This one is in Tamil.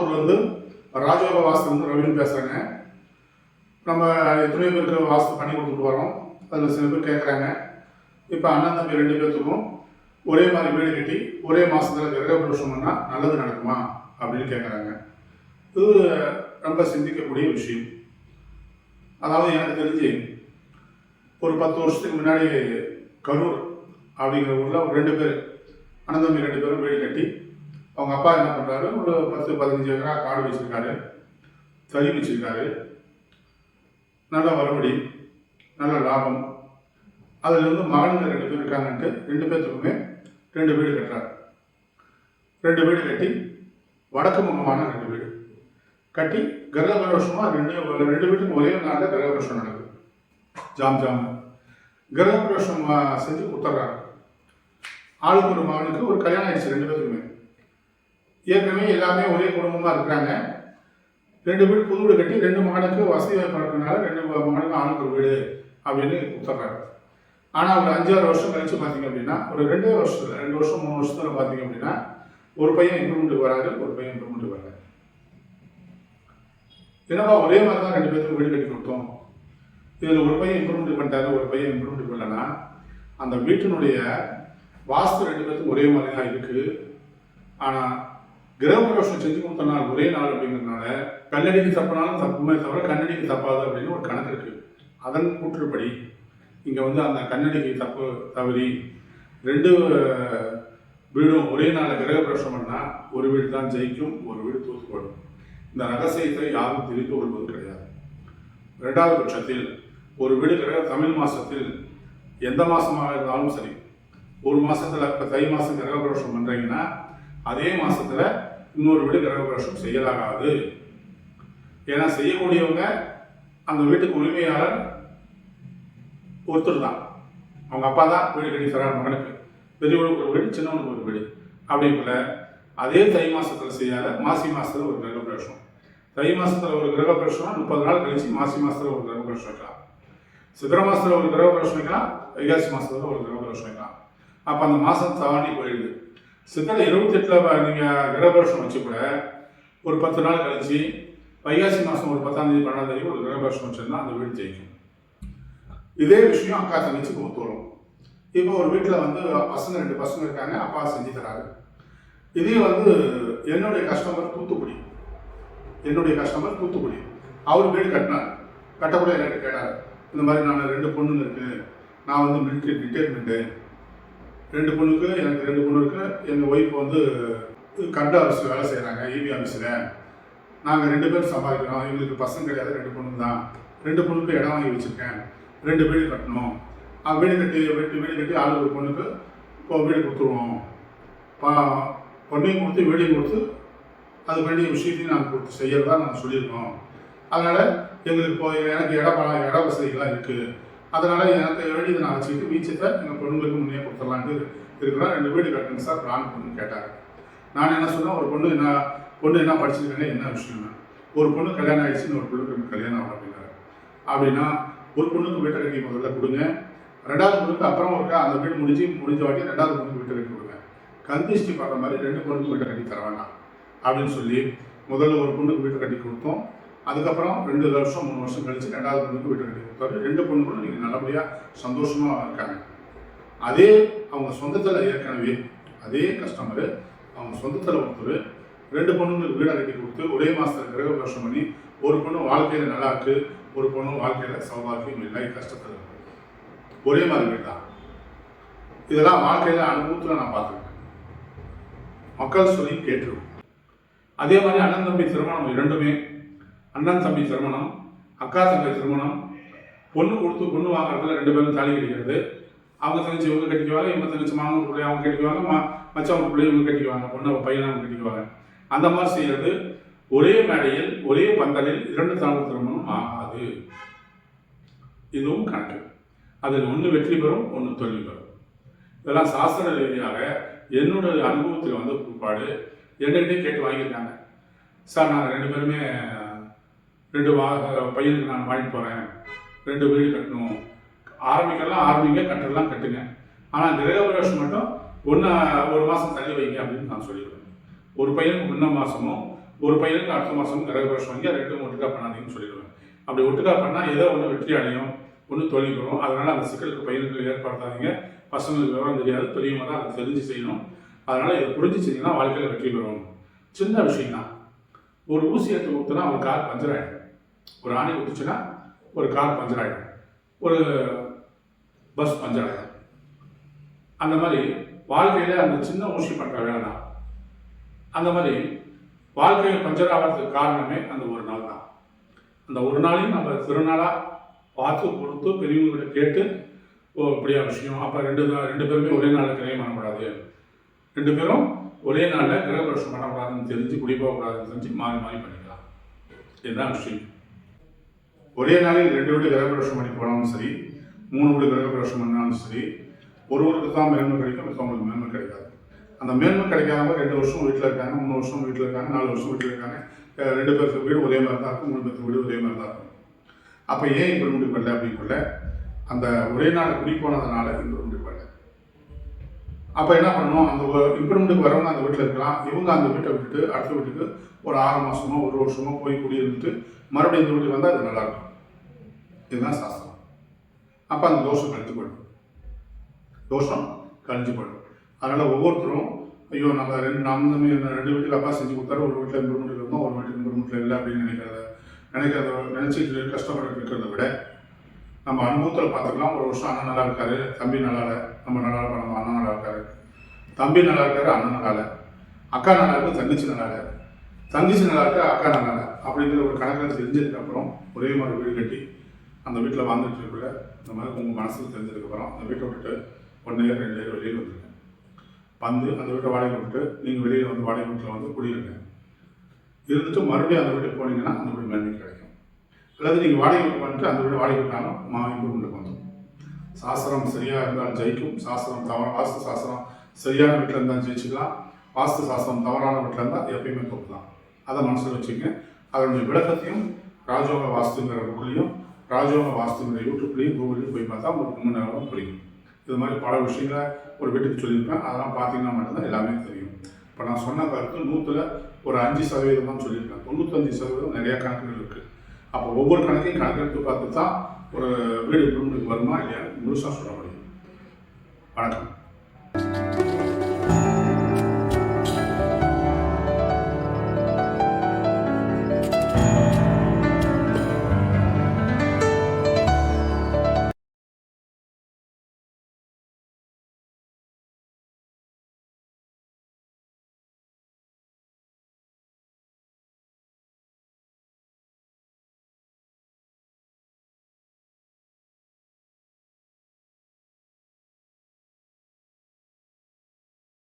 ஆத்தூர்லேருந்து ராஜயோக வந்து ரவின்னு பேசுகிறேங்க நம்ம எத்தனையோ பேருக்கு வாஸ்து பண்ணி கொடுத்துட்டு வரோம். அதில் சில பேர் கேட்குறாங்க இப்போ அண்ணன் தம்பி ரெண்டு பேர்த்துக்கும் ஒரே மாதிரி வீடு கட்டி ஒரே மாதத்தில் கிரக புருஷம்னா நல்லது நடக்குமா அப்படின்னு கேட்குறாங்க இது ரொம்ப சிந்திக்கக்கூடிய விஷயம். அதாவது எனக்கு தெரிஞ்சு ஒரு பத்து வருஷத்துக்கு முன்னாடி கரூர் அப்படிங்கிற ஊரில் ஒரு ரெண்டு பேர் அண்ணன் தம்பி ரெண்டு பேரும் வீடு கட்டி அவங்க அப்பா என்ன பண்ணுறாரு ஒரு பத்து பதினஞ்சு ஏக்கரா காடு வச்சுருக்காரு. தறி வச்சுருக்காரு. நல்ல வரும்படி நல்ல லாபம். அதில் இருந்து மகனுங்க ரெண்டு பேர் இருக்காங்கன்ட்டு ரெண்டு பேர்த்துக்குமே ரெண்டு வீடு கட்டுறாரு. ரெண்டு வீடு கட்டி வடக்கு முகமான ரெண்டு வீடு கட்டி கிரக ரெண்டு ரெண்டு வீட்டுக்கும் ஒரே நாளில் கிரக நடக்குது. ஜாம் ஜாம். கிரக செஞ்சு கொடுத்துட்றாங்க. ஆளுக்கு ஒரு மகனுக்கு ஒரு கல்யாணம் ஆயிடுச்சு ரெண்டு பேருக்குமே ஏற்கனவே எல்லாமே ஒரே குடும்பமாக இருக்கிறாங்க. ரெண்டு வீடு புது வீடு கட்டி ரெண்டு மகனுக்கு வசதி வாய்ப்பு இருக்கிறதுனால ரெண்டு மகனுக்கு ஆணுக்கு ஒரு வீடு அப்படின்னு கொடுத்துட்றாங்க ஆனால் ஒரு அஞ்சாறு வருஷம் கழிச்சு பார்த்தீங்க அப்படின்னா ஒரு ரெண்டே வருஷத்தில் ரெண்டு வருஷம் மூணு வருஷத்தில் பார்த்தீங்க அப்படின்னா ஒரு பையன் இம்ப்ரூவ்மெண்ட்டுக்கு வராரு ஒரு பையன் இம்ப்ரூவ்மெண்ட்டுக்கு வராரு என்னப்பா ஒரே மாதிரி தான் ரெண்டு பேருக்கு வீடு கட்டி கொடுத்தோம். இதில் ஒரு பையன் இம்ப்ரூவ்மெண்ட் பண்ணிட்டாரு ஒரு பையன் இம்ப்ரூவ்மெண்ட் பண்ணலன்னா அந்த வீட்டினுடைய வாஸ்து ரெண்டு பேருக்கும் ஒரே மாதிரி தான் இருக்குது ஆனால் கிரகப்பிரவேசம் செஞ்சு கொடுத்த நாள் ஒரே நாள் அப்படிங்கிறதுனால கண்ணடிக்கு தப்பினாலும் தப்புமே தவிர கண்ணடிக்கு தப்பாது அப்படின்னு ஒரு கணக்கு இருக்குது அதன் கூற்றுப்படி இங்கே வந்து அந்த கண்ணடிக்கு தப்பு தவறி ரெண்டு வீடும் ஒரே நாளில் கிரகப்பிரவேசம் பண்ணால் ஒரு வீடு தான் ஜெயிக்கும் ஒரு வீடு தோற்று போடும் இந்த ரகசியத்தை யாரும் தெரிந்து கொள்வது கிடையாது. ரெண்டாவது பட்சத்தில் ஒரு வீடு கிரக தமிழ் மாதத்தில் எந்த மாதமாக இருந்தாலும் சரி ஒரு மாதத்தில் இப்போ தை மாதம் கிரகப்பிரவேசம் பண்ணுறீங்கன்னா அதே மாதத்தில் இன்னொரு வீடு கிரகப்பிரவேசம் செய்யலாகாது. ஏன்னா செய்யக்கூடியவங்க அந்த வீட்டுக்கு உரிமையாளர் ஒருத்தர் தான். அவங்க அப்பா தான் வீடு கட்டி தரார் மகனுக்கு. பெரியவனுக்கு ஒரு வீடு சின்னவனுக்கு ஒரு வீடு. அப்படிங்குள்ள அதே தை மாசத்துல செய்யாத மாசி மாசத்துல ஒரு கிரகப்பிரவேசம். தை மாசத்துல ஒரு கிரகப்பிரவேசம் முப்பது நாள் கழிச்சு மாசி மாசத்துல ஒரு கிரகப்பிரவேசம் வைக்கலாம். சித்திர மாசத்துல ஒரு கிரகப்பிரவேசம் வைக்கலாம் வைகாசி மாசத்துல ஒரு கிரகப்பிரவேசம் வைக்கலாம். அப்ப அந்த மாசம் தாண்டி போயிடுது. சித்திரை இருபத்தெட்டில் நீங்கள் கிரகப்பிரவேசம் வச்சு கூட ஒரு பத்து நாள் கழிச்சு வைகாசி மாதம் ஒரு பத்தாம் தேதி பன்னெண்டாம் தேதி ஒரு கிரகப்பிரவேசம் வச்சுருந்தா அந்த வீடு ஜெயிக்கும். இதே விஷயம் அக்கா தங்கச்சிக்கு ஒத்து வரும். இப்போ ஒரு வீட்டில் வந்து பசங்க ரெண்டு பசங்க இருக்காங்க அப்பா செஞ்சு தராரு. இதே வந்து என்னுடைய கஸ்டமர் தூத்துக்குடி. என்னுடைய கஸ்டமர் தூத்துக்குடி. அவர் வீடு கட்டினார். கட்டக்கூட என்கிட்ட கேட்டார். இந்த மாதிரி நான் ரெண்டு பொண்ணுங்க இருக்குது நான் வந்து மிலிட்ரி ரிட்டையர்மெண்ட்டு ரெண்டு பொண்ணுக்கு எனக்கு ரெண்டு பொண்ணு இருக்கு எங்கள் ஒய்ஃப் வந்து கண்ட ஆஃபீஸில் வேலை செய்கிறாங்க இபி ஆஃபீஸில் நாங்கள் ரெண்டு பேரும் சம்பாதிக்கிறோம். எங்களுக்கு பசங்க கிடையாது ரெண்டு பொண்ணு தான். ரெண்டு பொண்ணுக்கு இடம் வாங்கி வச்சுருக்கேன். ரெண்டு வீடு கட்டணும். வீடு கட்டி வீட்டு வீடு கட்டி ஆளு ஒரு பொண்ணுக்கு இப்போ வீடு கொடுத்துருவோம். பா- பொண்ணையும் கொடுத்து வீடையும் கொடுத்து அது வேண்டிய விஷயத்தையும் நாங்கள் கொடுத்து செய்யறதா நாங்கள் சொல்லியிருக்கோம். அதனால் எங்களுக்கு இப்போ எனக்கு இட இட வசதிகள்லாம் இருக்குது அதனால் எனக்கு வேண்டியதை நான் வச்சுக்கிட்டு மீச்சத்தை எங்கள் பொண்ணுங்களுக்கு முன்னே கொடுத்துடலான்ட்டு இருக்கிறோம். ரெண்டு வீடு கட்டணும் சார் பிளான் பண்ணி கேட்டாங்க நான் என்ன சொன்னேன்? ஒரு பொண்ணு என்ன பொண்ணு என்ன படிச்சிருக்காங்க என்ன விஷயம்னா ஒரு பொண்ணு கல்யாணம் ஆயிடுச்சு ஒரு பொண்ணுக்கு கல்யாணம் ஆகும் அப்படின்னாரு. அப்படின்னா ஒரு பொண்ணுக்கு வீட்டை கட்டி முதல்ல கொடுங்க. ரெண்டாவது பொண்ணுக்கு அப்புறம் ஒரு அந்த வீடு முடிஞ்சு முடிஞ்ச வாட்டி ரெண்டாவது பொண்ணுக்கு வீட்டை கட்டி கொடுங்க. கந்திஷ்டி பண்ணுற மாதிரி ரெண்டு பொண்ணுக்கு வீட்டை கட்டி தர வேண்டாம் அப்படின்னு சொல்லி முதல்ல ஒரு பொண்ணுக்கு வீட்டை கட்டி கொடுத்தோம். அதுக்கப்புறம் ரெண்டு வருஷம் மூணு வருஷம் கழிச்சு ரெண்டாவது பொண்ணுக்கு வீட்டு கட்டி ரெண்டு பொண்ணுகளும் நீங்கள் நல்லபடியாக சந்தோஷமாக இருக்காங்க. அதே அவங்க சொந்தத்தில் ஏற்கனவே அதே கஸ்டமரு அவங்க சொந்தத்தில் ஒருத்தர் ரெண்டு பொண்ணுங்களுக்கு வீடை கட்டி கொடுத்து ஒரே மாதத்தில் கிரக பண்ணி ஒரு பொண்ணு வாழ்க்கையில் நல்லா இருக்கு ஒரு பொண்ணு வாழ்க்கையில் சௌபாகியம் இல்லை கஷ்டத்தில் இருக்கு. ஒரே மாதிரி வீடு தான். இதெல்லாம் வாழ்க்கையில் அனுபவத்தில் நான் பார்த்துருக்கேன். மக்கள் சொல்லி கேட்டுருவோம் அதே மாதிரி அண்ணன் தம்பி திருமணம் இரண்டுமே அண்ணன் தம்பி திருமணம் அக்கா தம்பி திருமணம் பொண்ணு கொடுத்து பொண்ணு வாங்குறதுல ரெண்டு பேரும் தாலி கிடைக்கிறது அவங்க தங்கச்சி இவங்க கட்டிக்குவாங்க இவங்க தங்கச்சி மாமன் பிள்ளை அவங்க கட்டிக்குவாங்க மா மச்சவங்க பிள்ளை இவங்க கட்டிக்குவாங்க பொண்ணு பையனை அவங்க கட்டிக்குவாங்க. அந்த மாதிரி செய்யறது ஒரே மேடையில் ஒரே பந்தலில் இரண்டு தாழ்வு திருமணம் ஆகாது. இதுவும் கணக்கு. அதில் ஒன்று வெற்றி பெறும் ஒன்று தோல்வி பெறும். இதெல்லாம் சாஸ்திர ரீதியாக என்னுடைய அனுபவத்தில் வந்த பிற்பாடு என்கிட்டே கேட்டு வாங்கியிருக்காங்க. சார் நாங்கள் ரெண்டு பேருமே ரெண்டு வா பையனுக்கு நான் வாங்கிட்டு போகிறேன் ரெண்டு வீடு கட்டணும். ஆரம்பிக்கலாம் ஆரம்பிங்க கட்டலாம் கட்டுங்க. ஆனால் கிரகபிரவேசம் மட்டும் ஒன்று ஒரு மாதம் தள்ளி வைங்க அப்படின்னு நான் சொல்லிடுவேன். ஒரு பையனுக்கு முன்ன மாதமும் ஒரு பையனுக்கு அடுத்த மாதம் கிரகபிரவேசம் வாங்கி ரெண்டும் ஒட்டுக்கா பண்ணாதீங்கன்னு சொல்லிடுவேன். அப்படி ஒட்டுக்கா பண்ணால் ஏதோ ஒன்று வெற்றி அடையும் ஒன்று தொழில்கிறோம் அதனால் அந்த சிக்கலுக்கு பையனுக்கு ஏற்படுத்தாதீங்க. பசங்களுக்கு விவரம் தெரியாது பெரியவங்க தான் அதை தெரிஞ்சு செய்யணும். அதனால் இதை புரிஞ்சு செஞ்சீங்கன்னா வாழ்க்கையில் வெற்றி பெறும். சின்ன விஷயம் தான் ஒரு ஊசி எடுத்து ஊற்றுனா ஒரு கார் பஞ்சர் ஆகிடும் ஒரு ஆணி ஊற்றுச்சுன்னா ஒரு கார் பஞ்சர் ஆகிடும் ஒரு பஸ் பஞ்சர் ஆகிடும் அந்த மாதிரி வாழ்க்கையில் அந்த சின்ன ஊசி பண்ணுற வேலை தான். அந்த மாதிரி வாழ்க்கையில் பஞ்சர் ஆகிறதுக்கு காரணமே அந்த ஒரு நாள் தான். அந்த ஒரு நாளையும் நம்ம திருநாளாக பார்த்து பொறுத்து பெரியவங்கள்ட்ட கேட்டு ஓ இப்படியா விஷயம். அப்போ ரெண்டு ரெண்டு பேருமே ஒரே நாளில் கிரயம் பண்ணக்கூடாது ரெண்டு பேரும் ஒரே நாளில் கிரகபிரவேசம் பண்ணக்கூடாதுன்னு தெரிஞ்சு குடி போகக்கூடாதுன்னு தெரிஞ்சு மாறி மாறி பண்ணிக்கலாம். இதுதான் விஷயம் ஒரே நாளில் ரெண்டு வீடு கிரகபிரவேசம் பண்ணி போனாலும் சரி மூணு வீடு கிரகபிரவேசம் பண்ணாலும் சரி ஒருவருக்கு தான் மேன்மை கிடைக்கும் மற்றவங்களுக்கு மேன்மை கிடைக்காது. அந்த மேன்மை கிடைக்காம ரெண்டு வருஷம் வீட்டில் இருக்காங்க மூணு வருஷம் வீட்டில் இருக்காங்க நாலு வருஷம் வீட்டில் இருக்காங்க. ரெண்டு பேருக்கு வீடு ஒரே மாதிரி தான் இருக்கும் மூணு பேருக்கு வீடு ஒரே மாதிரி தான் இருக்கும். அப்போ ஏன் இப்படி முடிவு பண்ணல அப்படின்னு அந்த ஒரே நாள் குடி போனதுனால இப்படி முடிவு பண்ணல. அப்போ என்ன பண்ணணும்? அந்த இம்ப்ரூவ்மெண்ட்டுக்கு வரவங்க அந்த வீட்டில் இருக்கலாம். இவங்க அந்த வீட்டை விட்டுட்டு அடுத்த வீட்டுக்கு ஒரு ஆறு மாதமோ ஒரு வருஷமோ போய் குடியிருந்துட்டு மறுபடியும் இந்த வீட்டுக்கு வந்தால் அது நல்லா இருக்கும் இதுதான் சாஸ்திரம். அப்போ அந்த தோஷம் கழித்து போயிடும். தோஷம் கழிஞ்சு போயிடும். அதனால் ஒவ்வொருத்தரும் ஐயோ நம்ம ரெண்டு நம்ம ரெண்டு வீட்டுக்கு அப்பா செஞ்சு கொடுத்தாரு ஒரு வீட்டில் இம்ப்ரூவ்மெண்ட் இருக்கோம் ஒரு வீட்டுக்கு இம்ப்ரூவ்மெண்ட் இல்லை அப்படின்னு நினைக்கிறத நினைக்கிறத நினச்சிட்டு கஷ்டப்பட்டு இருக்கிறத விட நம்ம அனுபவத்தில் பார்த்துக்கலாம். ஒரு வருஷம் அண்ணன் நல்லா இருக்காரு தம்பி நல்லா இல்லை நம்ம நல்லா இருக்கோம் நம்ம அண்ணன் நல்லா இருக்காரு. தம்பி நல்லா இருக்காரு அண்ணன் நல்லா இல்லை. அக்கா நல்லா இருக்கு தங்கச்சி நல்லா இல்லை. தங்கச்சி நல்லா இருக்கு அக்கா நல்லா இல்லை. அப்படிங்கிற ஒரு கணக்கில் தெரிஞ்சதுக்கப்புறம் ஒரே மாதிரி வீடு கட்டி அந்த வீட்டில் வாழ்ந்துட்டு இருக்கிற இந்த மாதிரி உங்கள் மனசில் தெரிஞ்சதுக்கப்புறம் அந்த வீட்டை விட்டுட்டு ஒன் இயர் ரெண்டு இயர் வெளியில் வந்துருங்க. வந்து அந்த வீட்டை வாடகை விட்டு நீங்கள் வெளியில் வந்து வாடகை வீட்டில் வந்து குடியிருங்க. இருந்துட்டு மறுபடியும் அந்த வீட்டுக்கு போனீங்கன்னா அந்த வீடு மேன்மை அல்லது நீங்கள் வாடகை வீட்டு வந்துட்டு அந்த வீடு வாடகை விட்டாலும் மா இம்ப்ரூவ்மெண்ட் வந்துடும் சாஸ்திரம் சரியாக இருந்தால் ஜெயிக்கும். சாஸ்திரம் தவற வாஸ்து சாஸ்திரம் சரியான வீட்டில் இருந்தால் ஜெயிச்சுக்கலாம். வாஸ்து சாஸ்திரம் தவறான வீட்டில் இருந்தால் எப்பயுமே தோப்பலாம் அதை மனசில் வச்சுக்கங்க அதனுடைய விளக்கத்தையும் ராஜோக வாஸ்துங்கிற புக்லையும் ராஜோக வாஸ்துங்கிற யூடியூப்லேயும் கூகுள்லையும் போய் பார்த்தா உங்களுக்கு ரொம்ப நேரம் புரியும். இது மாதிரி பல விஷயங்களை ஒரு வீட்டுக்கு சொல்லியிருப்பேன். அதெல்லாம் பார்த்தீங்கன்னா மட்டும்தான் எல்லாமே தெரியும். இப்போ நான் சொன்ன கருத்து நூற்றில் ஒரு அஞ்சு சதவீதம் தான் சொல்லியிருக்கேன் தொண்ணூத்தஞ்சு சதவீதம் நிறையா கணக்குகள் இருக்குது அப்போ ஒவ்வொரு கணக்கையும் கணக்கெடுத்து பார்த்து தான் ஒரு வீடு இம்ப்ரூவ்மெண்ட்டுக்கு வருமா இல்லையா? முழுசாக சொல்ல முடியும். வணக்கம்.